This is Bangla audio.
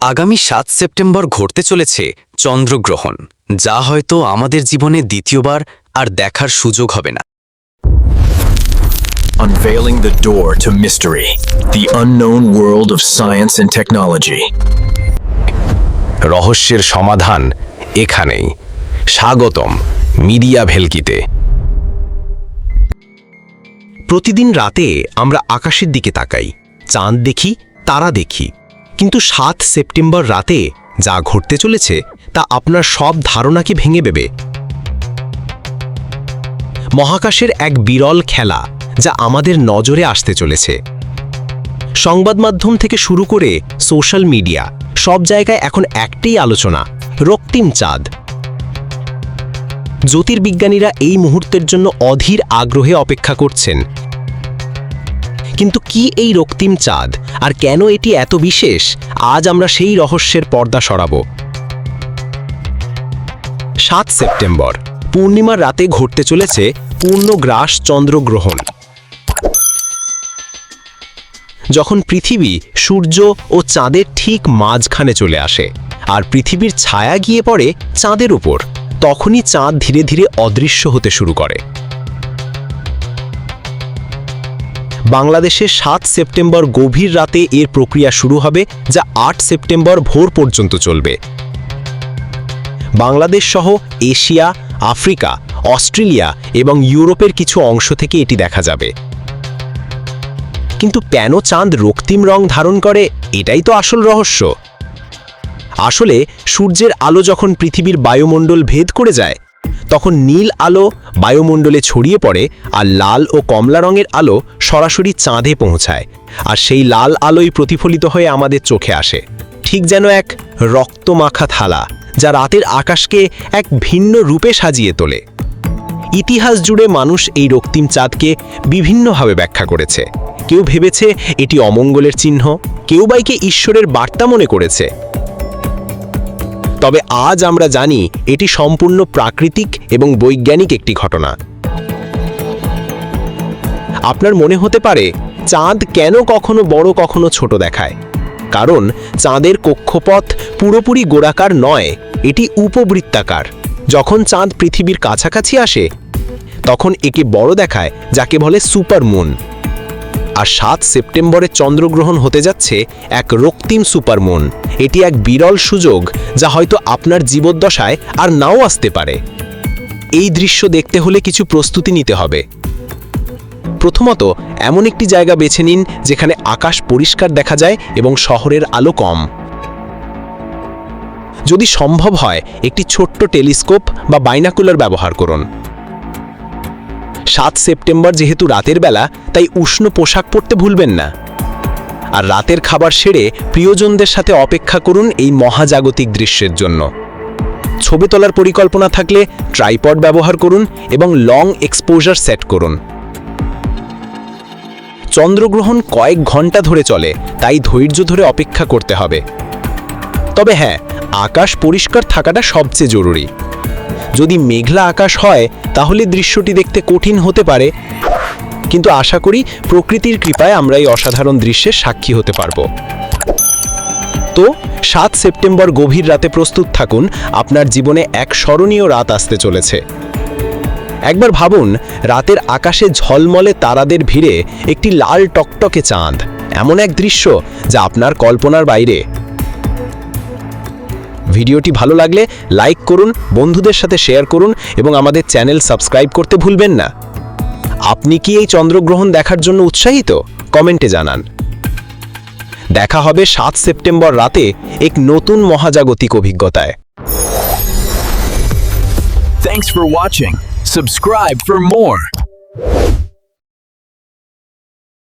আগামী সাত সেপ্টেম্বর ঘটতে চলেছে চন্দ্রগ্রহণ যা হয়তো আমাদের জীবনে দ্বিতীয়বার আর দেখার সুযোগ হবে না। Unveiling the door to mystery, the unknown world of science and technology. রহস্যের সমাধান এখানেই। স্বাগতম মিডিয়া ভেলকিতে। প্রতিদিন রাতে আমরা আকাশের দিকে তাকাই চাঁদ দেখি তারা দেখি কিন্তু সাত সেপ্টেম্বর রাতে যা ঘটতে চলেছে, তা আপনার সব ধারণাকে ভেঙে দেবে। মহাকাশের এক বিরল খেলা যা আমাদের নজরে আসতে চলেছে। সংবাদ মাধ্যম থেকে শুরু করে সোশ্যাল মিডিয়া, সব জায়গায় এখন একটাই আলোচনা, রক্তিম চাঁদ। জ্যোতির্বিজ্ঞানীরা এই মুহূর্তের জন্য অধীর আগ্রহে অপেক্ষা করছেন। কিন্তু কি এই রক্তিম চাঁদ? আর কেন এটি এত বিশেষ? আজ আমরা সেই রহস্যের পর্দা সরাব। সাত সেপ্টেম্বর। পূর্ণিমার রাতে ঘটতে চলেছে পূর্ণগ্রাস চন্দ্রগ্রহণ। যখন পৃথিবী, সূর্য ও চাঁদের ঠিক মাঝখানে চলে আসে আর পৃথিবীর ছায়া গিয়ে পড়ে চাঁদের উপর, তখনই চাঁদ ধীরে ধীরে অদৃশ্য হতে শুরু করে। বাংলাদেশে সাত সেপ্টেম্বর গভীর রাতে এর প্রক্রিয়া শুরু হবে, যা আট সেপ্টেম্বর ভোর পর্যন্ত চলবে। বাংলাদেশ সহ এশিয়া, আফ্রিকা, অস্ট্রেলিয়া এবং ইউরোপের কিছু অংশ থেকে এটি দেখা যাবে। কিন্তু প্যানো চাঁদ রক্তিম রং ধারণ করে, এটাই তো আসল রহস্য। আসলে সূর্যের আলো যখন পৃথিবীর বায়ুমণ্ডল ভেদ করে যায় তখন নীল আলো বায়ুমণ্ডলে ছড়িয়ে পড়ে আর লাল ও কমলা রঙের আলো সরাসরি চাঁদে পৌঁছায়। আর সেই লাল আলোই প্রতিফলিত হয়ে আমাদের চোখে আসে। ঠিক যেন এক রক্তমাখা থালা যা রাতের আকাশকে এক ভিন্ন রূপে সাজিয়ে তোলে। ইতিহাস জুড়ে মানুষ এই রক্তিম চাঁদকে বিভিন্নভাবে ব্যাখ্যা করেছে। কেউ ভেবেছে এটি অমঙ্গলের চিহ্ন, কেউ বাইকে ঈশ্বরের বার্তা মনে করেছে। তবে আজ আমরা জানি এটি সম্পূর্ণ প্রাকৃতিক এবং বৈজ্ঞানিক একটি ঘটনা। আপনার মনে হতে পারে, চাঁদ কেন কখনো বড়, কখনো ছোট দেখায়? কারণ চাঁদের কক্ষপথ পুরোপুরি গোড়াকার নয়, এটি উপবৃত্তাকার। যখন চাঁদ পৃথিবীর কাছাকাছি আসে, তখন একে বড় দেখায়, যাকে বলে সুপারমুন আর সাত সেপ্টেম্বরে চন্দ্রগ্রহণ হতে যাচ্ছে এক রক্তিম সুপারমুন এটি এক বিরল সুযোগ যা হয়তো আপনার জীবদ্দশায় আর নাও আসতে পারে। এই দৃশ্য দেখতে হলে কিছু প্রস্তুতি নিতে হবে। প্রথমত, এমন একটি জায়গা বেছে নিন যেখানে আকাশ পরিষ্কার দেখা যায় এবং শহরের আলো কম। যদি সম্ভব হয়, একটি ছোট্ট টেলিস্কোপ বা বাইনাকুলার ব্যবহার করুন। সাত সেপ্টেম্বর যেহেতু রাতের বেলা, তাই উষ্ণ পোশাক পরতে ভুলবেন না। আর রাতের খাবার সেরে প্রিয়জনদের সাথে অপেক্ষা করুন এই মহাজাগতিক দৃশ্যের জন্য। ছবি তোলার পরিকল্পনা থাকলে ট্রাইপড ব্যবহার করুন এবং লং এক্সপোজার সেট করুন। চন্দ্রগ্রহণ কয়েক ঘণ্টা ধরে চলে, তাই ধৈর্য ধরে অপেক্ষা করতে হবে। তবে হ্যাঁ আকাশ পরিষ্কার থাকাটা সবচেয়ে জরুরি। যদি মেঘলা আকাশ হয়, তাহলে দৃশ্যটি দেখতে কঠিন হতে পারে কিন্তু আশা করি প্রকৃতির কৃপায় আমরা এই অসাধারণ দৃশ্যের সাক্ষী হতে পারব। তো, সাত সেপ্টেম্বর গভীর রাতে প্রস্তুত থাকুন, আপনার জীবনে এক স্মরণীয় রাত আসতে চলেছে। একবার ভাবুন, রাতের আকাশে ঝলমলে তারাদের ভিড়ে একটি লাল টকটকে চাঁদ, এমন এক দৃশ্য যা আপনার কল্পনার বাইরে। ভিডিওটি ভালো লাগলে লাইক করুন, বন্ধুদের সাথে শেয়ার করুন এবং আমাদের চ্যানেল সাবস্ক্রাইব করতে ভুলবেন না। আপনি কি এই চন্দ্রগ্রহণ দেখার জন্য উৎসাহিত কমেন্টে জানান দেখা হবে সাত সেপ্টেম্বর রাতে এক নতুন মহাজাগতিক অভিজ্ঞতায় Thanks for watching. Subscribe for more.